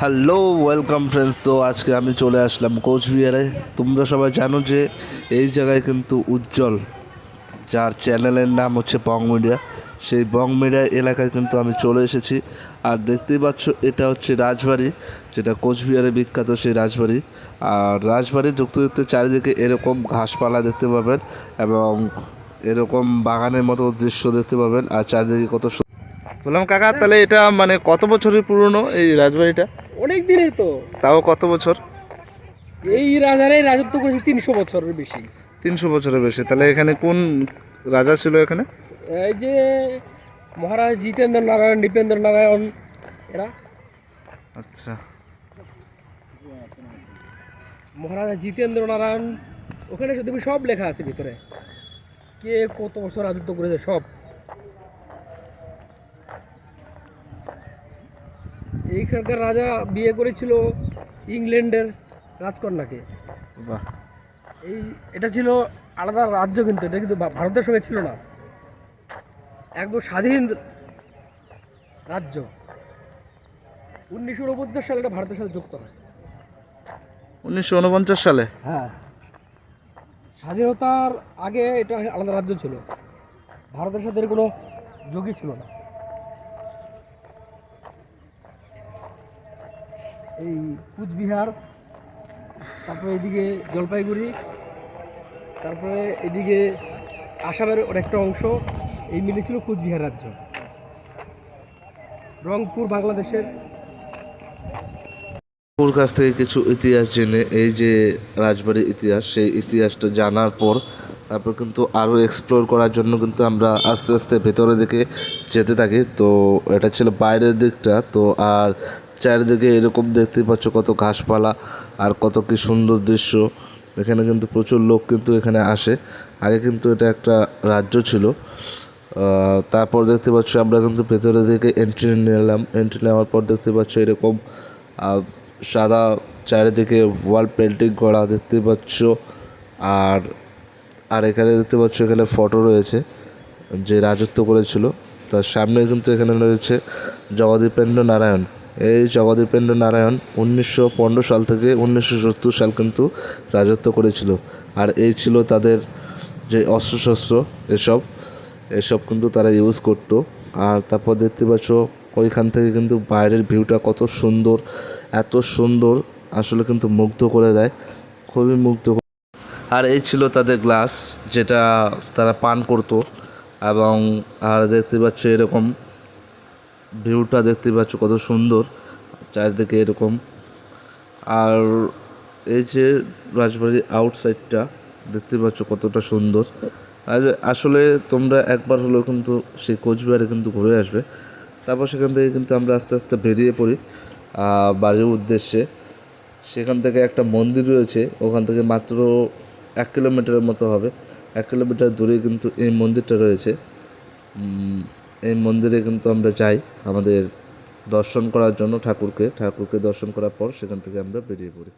Hello, welcome friends. তো আজকে আমি চলে আসলাম কোচবিহারে। তোমরা সবাই জানো যে এই জায়গায় কিন্তু উজ্জ্বল, যার চ্যানেলের নাম হচ্ছে বং মিডিয়া। সেই বং মিডিয়া এলাকায় কিন্তু আমি চলে এসেছি। আর দেখতেই পাচ্ছ, এটা হচ্ছে রাজবাড়ি, যেটা কোচবিহারে বিখ্যাত সেই রাজবাড়ি। আর রাজবাড়ি ঢুকতে ঢুকতে চারিদিকে এরকম ঘাসপালা দেখতে পাবেন এবং এরকম বাগানের মতো দৃশ্য দেখতে পাবেন। আর চারিদিকে কত বললাম কাকা তাহলে এটা মানে কত বছরের পুরনো এই রাজবাড়িটা? অনেক দিনের তো। তাও কত বছর? এই রাজারাই রাজত্ব করেছে তিনশো বছরের বেশি। তিনশো বছরের বেশি। তাহলে এখানে কোন রাজা ছিল এখানে? এই যে মহারাজ জিতেন্দ্র নারায়ণ নৃপেন্দ্র নারায়ণ এরা। আচ্ছা। মহারাজা জিতেন্দ্র নারায়ণ ওখানে তুমি সব লেখা আছে ভিতরে। কে কত বছর রাজত্ব করেছে সব। এইখানকার রাজা বিয়ে করেছিল ইংল্যান্ডের রাজকন্যাকে। বাহ। এই এটা ছিল আলাদা রাজ্য কিন্তু এটা কিন্তু ভারতের সঙ্গে ছিল না। একদম স্বাধীন রাজ্য। উনিশশো উনপঞ্চাশ সালে এটা ভারতের সাথে যুক্ত হয়। উনিশশো উনপঞ্চাশ সালে? হ্যাঁ। স্বাধীনতার আগে এটা আলাদা রাজ্য ছিল। ভারতের সাথে এর কোনো যোগই ছিল না। এই কুচবিহার, তারপরে এদিকে জলপাইগুড়ি, তারপরে এদিকে আসামের অনেকটা অংশ, এই মিলে ছিল কুচবিহার রাজ্য। রংপুর, বাংলাদেশের। ওর কাছ থেকে কিছু ইতিহাস জেনে, এই যে রাজবাড়ির ইতিহাস, সেই ইতিহাসটা জানার পর, তারপর কিন্তু আরও এক্সপ্লোর করার জন্য কিন্তু আমরা আস্তে আস্তে ভেতরের দিকে যেতে থাকি। তো এটা ছিল বাইরের দিকটা, তো আর চারিদিকে এরকম দেখতে পাচ্ছ কত ঘাসপালা আর কত কি সুন্দর দৃশ্য। এখানে কিন্তু প্রচুর লোক কিন্তু এখানে আসে। আগে কিন্তু এটা একটা রাজ্য ছিল। তারপর দেখতে পাচ্ছ আমরা কিন্তু ভেতরের দিকে এন্ট্রি নিলাম। এন্ট্রি নেওয়ার পর দেখতে পাচ্ছ এরকম সাদা চারিদিকে ওয়াল পেন্টিং করা দেখতে পাচ্ছ। আর আর এখানে দেখতে পাচ্ছ এখানে ফটো রয়েছে যে রাজত্ব করেছিল। তার সামনে কিন্তু এখানে রয়েছে জগদীপেন্দ্র নারায়ণ। এই জগদীপেন্দ্র নারায়ণ উনিশশো পনেরো সাল থেকে উনিশশো সত্তর সাল কিন্তু রাজত্ব করেছিল। আর এই ছিল তাদের যে অস্ত্রশস্ত্র, এসব এসব কিন্তু তারা ইউজ করতো। আর তারপর দেখতে পাচ্ছ, ওইখান থেকে কিন্তু বাইরের ভিউটা কত সুন্দর, এত সুন্দর, আসলে কিন্তু মুগ্ধ করে দেয়, খুবই মুগ্ধ আর এই ছিল তাদের গ্লাস যেটা তারা পান করতো। এবং আর দেখতে পাচ্ছ এরকম ভিউটা দেখতে পাচ্ছ কত সুন্দর, চারিদিকে এরকম। আর এই যে রাজবাড়ির আউটসাইডটা দেখতে পাচ্ছ কতটা সুন্দর। আর আসলে তোমরা একবার হলেও কিন্তু সেই কোচবিহারে কিন্তু ঘুরে আসবে। তারপর সেখান থেকে কিন্তু আমরা আস্তে আস্তে বেরিয়ে পড়ি বাড়ির উদ্দেশ্যে। সেখান থেকে একটা মন্দির রয়েছে, ওখান থেকে মাত্র এক কিলোমিটারের মতো হবে। এক কিলোমিটার দূরে কিন্তু এই মন্দিরটা রয়েছে। এই মন্দিরে কিন্তু আমরা যাই, আমাদের দর্শন করার জন্য ঠাকুরকে। ঠাকুরকে দর্শন করার পর সেখান থেকে আমরা বেরিয়ে পড়ি।